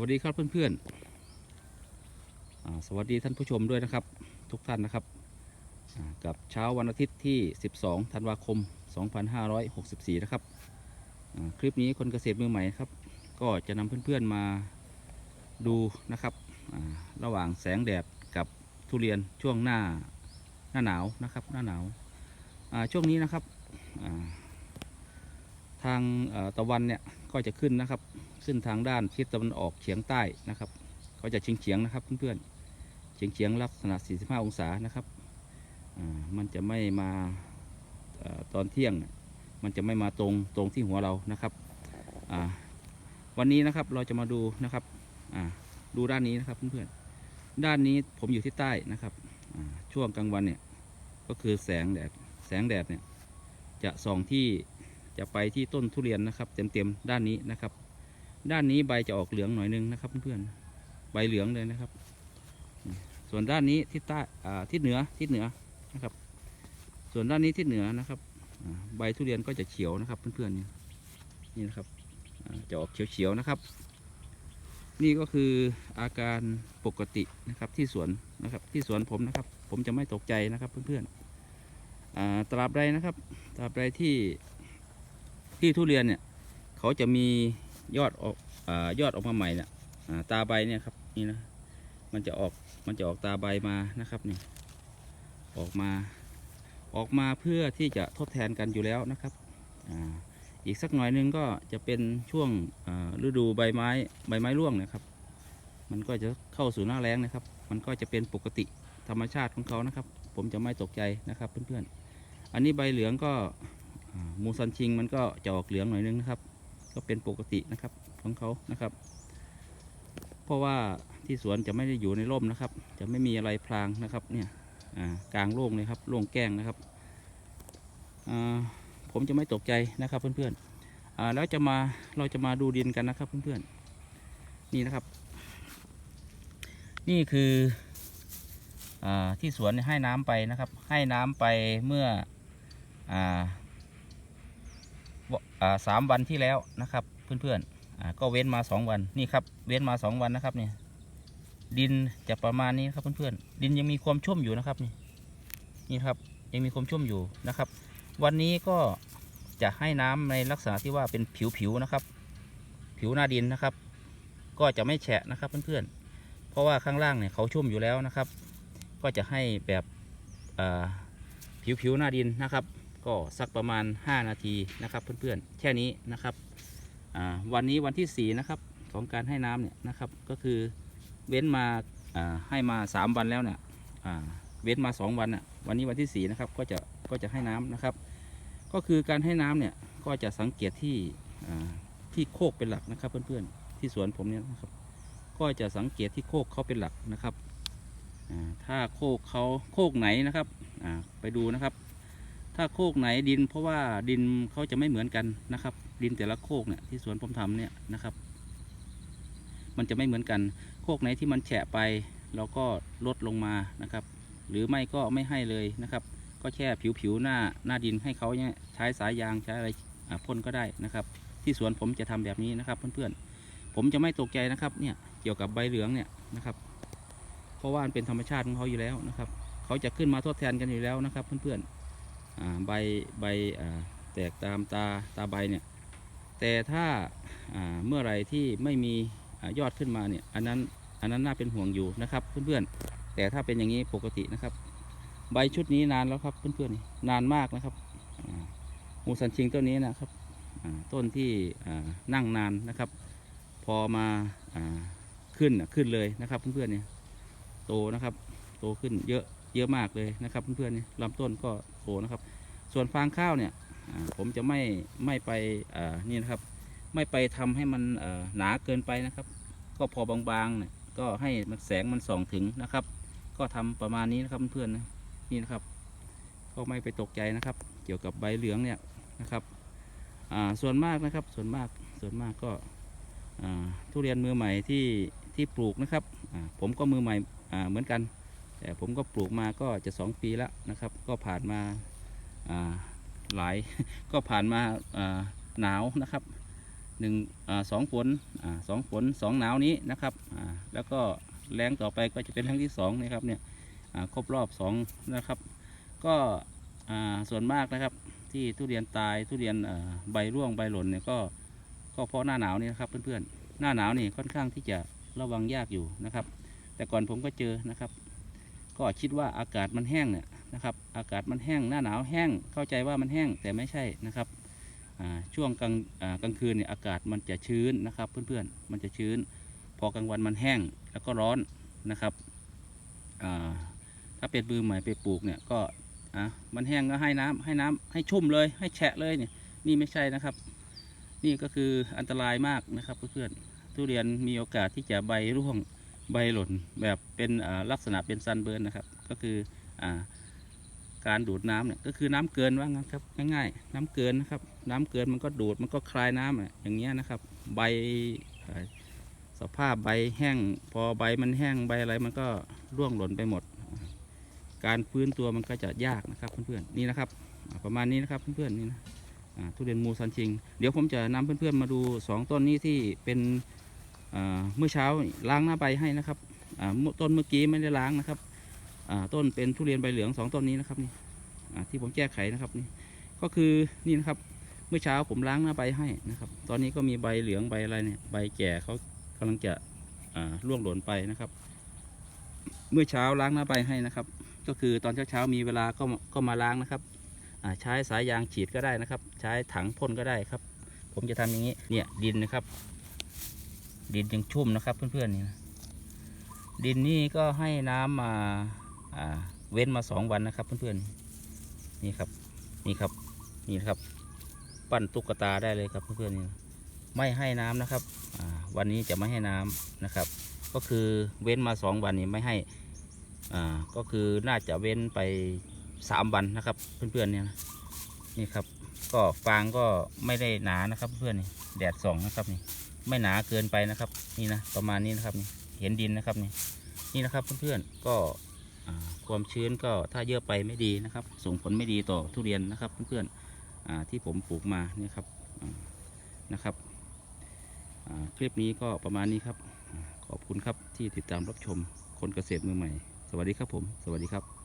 วัสดีครับเพื่อนๆ สวัสดีท่านผู้ชมด้วยนะครับ ทุกท่านนะครับ กับเช้าวันอาทิตย์ที่ 12 ธันวาคม 2564 นะครับ คลิปนี้คนเกษตรมือใหม่ครับ ก็จะนำเพื่อนๆมาดูนะครับ ระหว่างแสงแดดกับทุเรียนช่วงหน้าหน้าหนาวนะครับ หน้าหนาวช่วงนี้นะครับ ทางตะวันเนี่ยก็จะขึ้นนะครับ ขึ้นทางด้านทิศตะวันออกเฉียงใต้นะครับ ก็จะเฉียงเฉียงนะครับเพื่อนๆเฉียงเฉียงลักษณะ 45 องศานะครับมันจะไม่มาตอนเที่ยง มันจะไม่มาตรงตรงที่หัวเรานะครับวันนี้นะครับเราจะมาดูนะครับดูด้านนี้นะครับเพื่อนๆด้านนี้ผมอยู่ที่ใต้นะครับช่วงกลางวันเนี่ยก็คือแสงแดดแสงแดดเนี่ยจะส่องที่ จะไปที่ต้นทุเรียนนะครับเต็มๆด้านนี้นะครับ ด้านนี้ใบจะออกเหลืองหน่อยนึงนะครับเพื่อนๆใบเหลืองเลยนะครับ ส่วนด้านนี้ทิศใต้ทิศเหนือทิศเหนือนะครับ ส่วนด้านนี้ทิศเหนือนะครับใบทุเรียนก็จะเขียวนะครับเพื่อนๆนี่นี่นะครับจะออกเขียวๆนะครับ นี่ก็คืออาการปกตินะครับที่สวนนะครับที่สวนผมนะครับ ผมจะไม่ตกใจนะครับเพื่อนๆอ่าตราบใดนะครับ ตราบใดที่ ที่ทุเรียนเนี่ยเขาจะมียอดออกอยอดออกมาใหม่เนี่ยตาใบเนี่ยครับนี่นะมันจะออกมันจะออกตาใบมานะครับนี่ออกมาออกมาเพื่อที่จะทดแทนกันอยู่แล้วนะครับอ,อีกสักหน่อยนึงก็จะเป็นช่วงฤดูใบไม้ใบไม้ร่วงนะครับ มันก็จะเข้าสู่หน้าแล้งนะครับ มันก็จะเป็นปกติธรรมชาติของเขานะครับ ผมจะไม่ตกใจนะครับเพื่อนๆ อันนี้ใบเหลืองก็ มูซันชิงมันก็จะออกเหลืองหน่อยนึงนะครับ ก็เป็นปกตินะครับของเขานะครับ เพราะว่าที่สวนจะไม่ได้อยู่ในร่มนะครับ จะไม่มีอะไรพรางนะครับเนี่ยกลางโล่งเลยครับโล่งแก้งนะครับผมจะไม่ตกใจนะครับเพื่อนๆแล้วจะมาเราจะมาดูดินกันนะครับเพื่อนๆนี่นะครับ นี่คืออที่สวนให้น้ำไปนะครับ ให้น้ำไปเมื่ออ สามวันที่แล้วนะครับ เพื่อนๆก็เว้นมาสองวันนี่ครับ เว้นมาสองวันนะครับเนี่ยดินจะประมาณนี้ครับเพื่อนๆดินยังมีความชุ่มอยู่นะครับนี่นี่ครับยังมีความชุ่มอยู่นะครับ วันนี้ก็จะให้น้ำในลักษณะที่ว่าเป็นผิวๆนะครับ ผิวหน้าดินนะครับ ก็จะไม่แฉะนะครับเพื่อนๆเพราะว่าข้างล่างเนี่ยเขาชุ่มอยู่แล้วนะครับ ก็จะให้แบบผิวๆหน้าดินนะครับ ก็สักประมาณ 5 นาทีนะครับเพื่อนๆแค่นี้นะครับวันนี้วันที่4นะครับของการให้น้ำเนี่ยนะครับก็คือเว้นมาให้มา 3 วันแล้วเนี่ยเว้นมา 2 วันน่ะวันนี้วันที่4นะครับก็จะก็จะให้น้ำนะครับ ก็คือการให้น้ำเนี่ยก็จะสังเกตที่ที่โคกเป็นหลักนะครับ เพื่อนๆที่สวนผมเนี่ยนะครับ ก็จะสังเกตที่โคกเขาเป็นหลักนะครับถ้าโคกเขาโคกไหนนะครับไปดูนะครับ ถ้าโคกไหนดิน เพราะว่าดินเขาจะไม่เหมือนกันนะครับ ดินแต่ละโคกเนี่ยที่สวนผมทำเนี่ยนะครับ มันจะไม่เหมือนกัน โคกไหนที่มันแฉะไปเราก็ลดลงมานะครับ หรือไม่ก็ไม่ให้เลยนะครับ ก็แค่ผิวๆหน้าหน้าดินให้เขาเนี่ยใช้สายยางใช้อะไรพ่นก็ได้นะครับ ที่สวนผมจะทำแบบนี้นะครับเพื่อนๆผมจะไม่ตกใจนะครับเนี่ยเกี่ยวกับใบเหลืองเนี่ยนะครับ เพราะว่ามันเป็นธรรมชาติของเขาอยู่แล้วนะครับ เขาจะขึ้นมาทดแทนกันอยู่แล้วนะครับเพื่อนๆ ใบใบแตกตามตาตาใบเนี่ยแต่ถ้าเมื่อไรที่ไม่มีอยอดขึ้นมาเนี่ยอันนั้นอันนั้นน่าเป็นห่วงอยู่นะครับเพื่อนๆแต่ถ้าเป็นอย่างนี้ปกตินะครับ ใบชุดนี้นานแล้วครับเพื่อนๆนานมากนะครับมูสันชิงต้นนี้นะครับต้นที่นั่งนานนะครับ พอมาอขึ้นขึ้นเลยนะครับเพื่อนๆเนี่ยโตนะครับ โตขึ้นเยอะ เยอะมากเลยนะครับเพื่อนๆนี่ลำต้นก็โตนะครับ ส่วนฟางข้าวเนี่ยผมจะไม่ไม่ไปนี่นะครับ ไม่ไปทำให้มันหนาเกินไปนะครับ ก็พอบางๆเนี่ยก็ให้มันแสงมันส่องถึงนะครับ ก็ทำประมาณนี้นะครับเพื่อนๆนะนี่นะครับ ก็ไม่ไปตกใจนะครับ เกี่ยวกับใบเหลืองเนี่ยนะครับส่วนมากนะครับส่วนมากส่วนมากก็ทุเรียนมือใหม่ที่ที่ปลูกนะครับผมก็มือใหม่เหมือนกัน ผมก็ปลูกมาก็จะสองปีแล้วนะครับ ก็ผ่านมาหลาย ก็ผ่านมาหนาวนะครับหนึ่งอสองฝนอสองฝนสองหนาวนี้นะครับแล้วก็แรงต่อไปก็จะเป็นแรงที่สองนะครับเนี่ยครบรอบสองนะครับ ก็ส่วนมากนะครับที่ทุเรียนตายทุเรียนใบร่วงใบหล่นเนี่ยก็ก็เพราะหน้าหนาวนี่นะครับเพื่อนๆหน้าหนาวนี่ค่อนข้างที่จะระวังยากอยู่นะครับ แต่ก่อนผมก็เจอนะครับ ก็คิดว่าอากาศมันแห้งเนี่ยนะครับ อากาศมันแห้งหน้าหนาวแห้งเข้าใจว่ามันแห้งแต่ไม่ใช่นะครับช่วงกลางกลางคืนเนี่ยอากาศมันจะชื้นนะครับเพื่อนๆมันจะชื้น พอกลางวันมันแห้งแล้วก็ร้อนนะครับถ้าเป็นมือใหม่ไปปลูกเนี่ยก็อะมันแห้งก็ให้น้ำให้น้ำให้ชุ่มเลยให้แฉะเลยเนี่ยนี่ไม่ใช่นะครับ นี่ก็คืออันตรายมากนะครับเพื่อนๆทุเรียนมีโอกาสที่จะใบร่วง ใบหล่นแบบเป็นลักษณะเป็นซันเบิร์นนะครับ ก็คืออการดูดน้ำเนี่ยก็คือน้ำเกินว่างั้นครับง่ายๆ น้ำเกินนะครับ น้ำเกินมันก็ดูดมันก็คลายน้ำอะอย่างเงี้ยนะครับ ใบสภาพใบแห้ง พอใบมันแห้งใบอะไรมันก็ร่วงหล่นไปหมด การฟื้นตัวมันก็จะยากนะครับเพื่อนๆนี่นะครับ ประมาณนี้นะครับเพื่อนๆนี่นะทุเรียนมูซันชิง เดี๋ยวผมจะนำเพื่อนๆมาดูสองต้นนี้ที่เป็น เมื่อเช้าล้างหน้าใบให้นะครับต้นเมื่อกี้ไม่ได้ล้างนะครับต้นเป็นทุเรียนใบเหลืองสองต้นนี้นะครับนี่ที่ผมแก้ไขนะครับนี่ก็คือนี่นะครับเมื่อเช้าผมล้างหน้าใบให้นะครับ ตอนนี้ก็มีใบเหลืองใบอะไรเนี่ยใบแก่เขากำลังจะร่วงหล่นไปนะครับ เมื่อเช้าล้างหน้าใบให้นะครับ ก็คือตอนเช้าๆมีเวลาก็มาก็มาล้างนะครับใช้สายยางฉีดก็ได้นะครับ ใช้ถังพ่นก็ได้ครับ ผมจะทำอย่างนี้เนี่ยดินนะครับ ดินยังชุ่มนะครับ เพื่อนๆนี่นะดินนี่ก็ให้น้ำมาเว้นมาสองวันนะครับ เพื่อนๆนี่ครับนี่ครับนี่ครับ ปั้นตุ๊กตาได้เลยครับเพื่อนๆนี่ไม่ให้น้ำนะครับวันนี้จะไม่ให้น้ำนะครับ ก็คือเว้นมาสองวันนี้ไม่ให้ก็คือน่าจะเว้นไปสามวันนะครับ เพื่อนๆเนี่ยนะนี่ครับ ก็ฟางก็ไม่ได้หนานะครับ เพื่อนๆนี่แดดส่องนะครับนี่ ไม่หนาเกินไปนะครับ นี่นะประมาณนี้นะครับนี่เห็นดินนะครับนี่นี่นะครับเพื่อนๆก็ความชื้นก็ถ้าเยอะไปไม่ดีนะครับ ส่งผลไม่ดีต่อทุเรียนนะครับเพื่อนๆที่ผมปลูกมาเนี่ยครับนะครับคลิปนี้ก็ประมาณนี้ครับ ขอบคุณครับที่ติดตามรับชมคนเกษตรมือใหม่ สวัสดีครับผม สวัสดีครับ